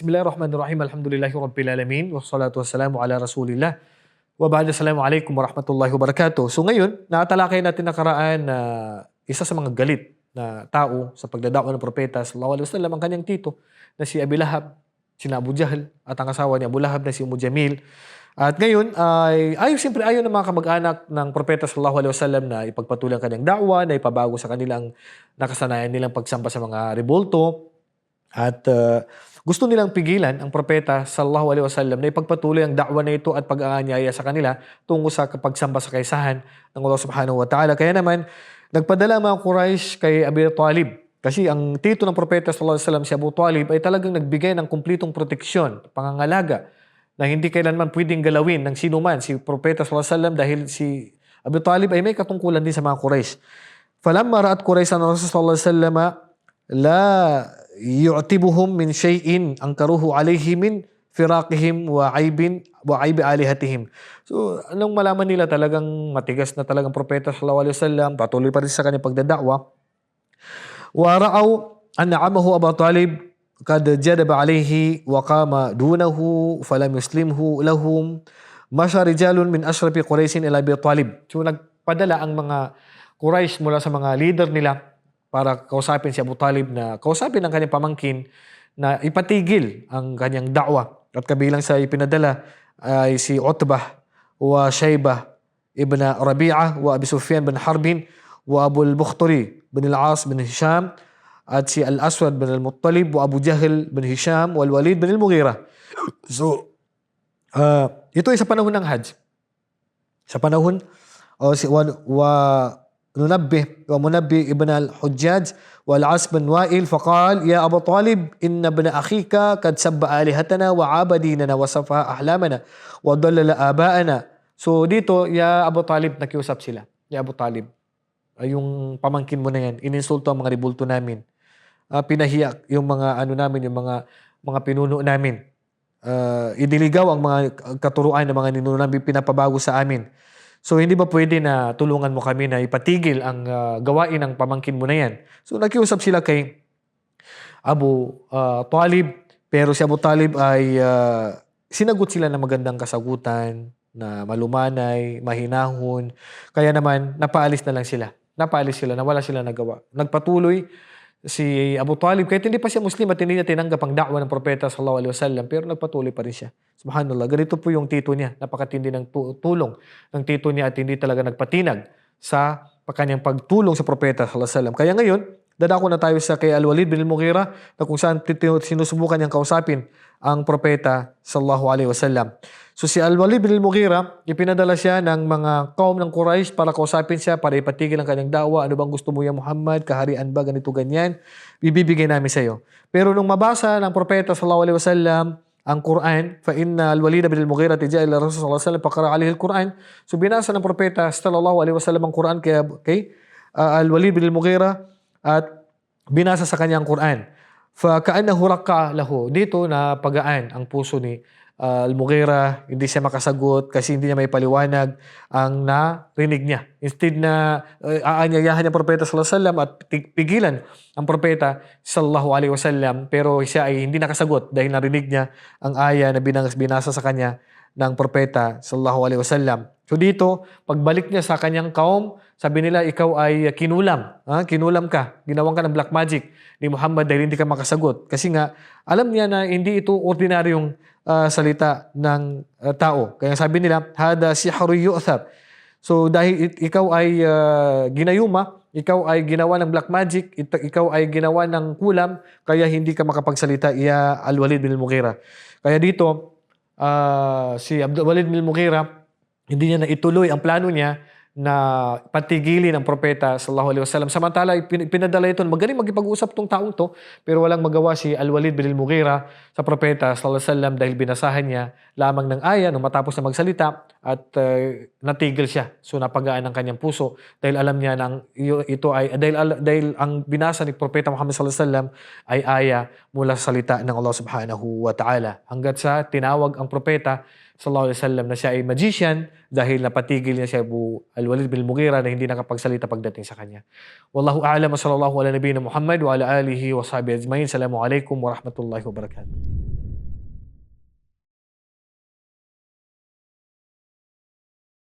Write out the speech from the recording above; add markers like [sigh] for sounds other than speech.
Bismillahirrahmanirrahim. Alhamdulillahi Rabbil Alamin. Wassalatu wassalamu ala Rasulillah. Wa ba'da Assalamualaikum warahmatullahi wabarakatuh. So ngayon, nakatalakay natin nakaraan na isa sa mga galit na tao sa pagdadawa ng propeta sallallahu alaihi wasallam ang kanyang tito na si Abi Lahab, si Abu Jahl at ang asawa ni Abu Lahab na si Umu Jamil. At ngayon ay ayaw siyempre ayaw ng mga kamag-anak ng propeta sallallahu alaihi wasallam na ipagpatuloy ang kanyang da'wa, na ipabago sa kanilang nakasanayan nilang pagsamba sa mga rebulto. At uh, gusto nilang pigilan ang propeta sallallahu alaihi wasallam na ipagpatuloy ang da'wa na ito at pag-aanyaya sa kanila tungo sa pagsamba sa kaisahan ng Allah subhanahu wa ta'ala. Kaya naman, nagpadala ang mga Quraysh kay Abi Talib kasi ang tito ng propeta sallallahu alaihi wasallam si Abu Talib ay talagang nagbigay ng kumplitong proteksyon, pangangalaga na hindi kailanman pwedeng galawin ng sino man si propeta sallallahu alaihi wasallam dahil si Abu Talib ay may katungkulan din sa mga Quraysh. Falamma ra'at Quraysh sallallahu alaihi wasallam la yu'tibuhum min shay'in ankaruhu alayhi min firaqihim wa aibin wa aibi alihatihim. So, anong malaman nila talagang matigas na talagang propeta sallallahu alaihi wasallam, patuloy pa rin sa kanyang pagdadakwa. Wa ra'aw an na'amahu Abu Talib kad jadaba alayhi wa qama dunahu falam yuslimhu lahum masya rijalun min ashrafi Quraishin ila Abi Talib. So, nagpadala ang mga Quraysh mula sa mga leader nila para kausapin si Abu Talib na kausapin ang kanyang pamangkin na ipatigil ang kanyang da'wa. At kabilang sa ipinadala ay si Utbah wa Shaybah ibn Rabi'ah wa Abi Sufyan bin Harbin wa Abu al-Bukhtari bin al-As bin Hisham at si Al-Aswad bin al-Muttalib wa Abu Jahl bin Hisham wal Walid bin al-Mughira. [coughs] So, uh, ito ay sa panahon ng Hajj. Sa panahon o si wa, wa ننبه ومنبه ابن الحجاج والعاص بن وائل فقال يا أبا طالب إن ابن أخيك قد سب آلهتنا وعاب ديننا وسفه أحلامنا وضلل آباءنا So dito, ya Abu Talib, nakiusap sila. Ya Abu Talib, yung pamangkin mo na yan, ininsulto ang mga ribulto namin. Uh, pinahiya yung mga ano namin, yung mga mga pinuno namin. Uh, idiligaw ang mga katuruan ng mga ninuno namin, pinapabago sa amin. So hindi ba pwede na tulungan mo kami na ipatigil ang uh, gawain ng pamangkin mo na yan? So nakiusap sila kay Abu uh, Talib pero si Abu Talib ay uh, sinagot sila ng magandang kasagutan na malumanay, mahinahon. Kaya naman napaalis na lang sila. Napaalis sila, nawala sila nagawa. Nagpatuloy si Abu Talib, kahit hindi pa siya Muslim at hindi niya tinanggap ang dakwa ng propeta sallallahu alaihi wasallam, pero nagpatuloy pa rin siya. Subhanallah, ganito po yung tito niya. Napakatindi ng tulong ng tito niya at hindi talaga nagpatinag sa kanyang pagtulong sa propeta sallallahu alaihi wasallam. Kaya ngayon, dadako na tayo sa kay Al-Walid bin Al-Mughira na kung saan sinusubukan niyang kausapin ang propeta sallallahu alaihi wasallam. So si Al-Walid bin Al-Mughira, ipinadala siya ng mga kaum ng Quraysh para kausapin siya, para ipatigil ang kanyang dawa. Ano bang gusto mo ya Muhammad? Kaharian ba? Ganito, ganyan. Ibibigay namin sa iyo. Pero nung mabasa ng propeta sallallahu alaihi wasallam ang Quran, fa inna al-Walid bin al-Mughira tija ila Rasul sallallahu alaihi wasallam faqara alaihi al-Quran. So binasa ng propeta sallallahu alaihi wasallam ang Quran kay, kay uh, al-Walid bin al-Mughira at binasa sa kanyang Quran. Fa kaannahu raqqa lahu. Dito na pagaan ang puso ni uh, Al-Mughira, hindi siya makasagot kasi hindi niya may paliwanag ang narinig niya. Instead na uh, aanyayahan niya propeta sallallahu alaihi wasallam at pigilan ang propeta sallallahu alaihi wasallam pero siya ay hindi nakasagot dahil narinig niya ang aya na binasa sa kanya ng propeta sallallahu alaihi wasallam. So dito, pagbalik niya sa kanyang kaum, sabi nila ikaw ay kinulam. Ha? Kinulam ka. Ginawang ka ng black magic ni Muhammad dahil hindi ka makasagot. Kasi nga, alam niya na hindi ito ordinaryong uh, salita ng uh, tao. Kaya sabi nila, hada sihru yu'thar. So dahil ikaw ay uh, ginayuma, ikaw ay ginawa ng black magic, ikaw ay ginawa ng kulam, kaya hindi ka makapagsalita iya Al-Walid bin Mughira. Kaya dito, uh, si Abdul Walid bin Mughira, hindi niya na ituloy ang plano niya na patigilin ang propeta sallallahu alaihi wasallam. Samantala pinadala ito, magaling magipag-usap tong taong to, pero walang magawa si Al-Walid bin Al-Mughira sa propeta sallallahu alaihi wasallam dahil binasahan niya lamang ng aya nung matapos na magsalita at uh, natigil siya. So napagaan ang kanyang puso dahil alam niya nang ito ay dahil dahil ang binasa ni propeta Muhammad sallallahu alaihi wasallam ay aya mula sa salita ng Allah Subhanahu wa Ta'ala. Hanggat sa tinawag ang propeta sallallahu alaihi wasallam na siya ay magician dahil napatigil niya si Abu Al-Walid bin Mughira na hindi nakapagsalita pagdating sa kanya. Wallahu a'lam wa sallallahu ala nabiyina Muhammad wa ala alihi wa sahbihi ajma'in. Assalamu alaikum wa rahmatullahi wa barakatuh.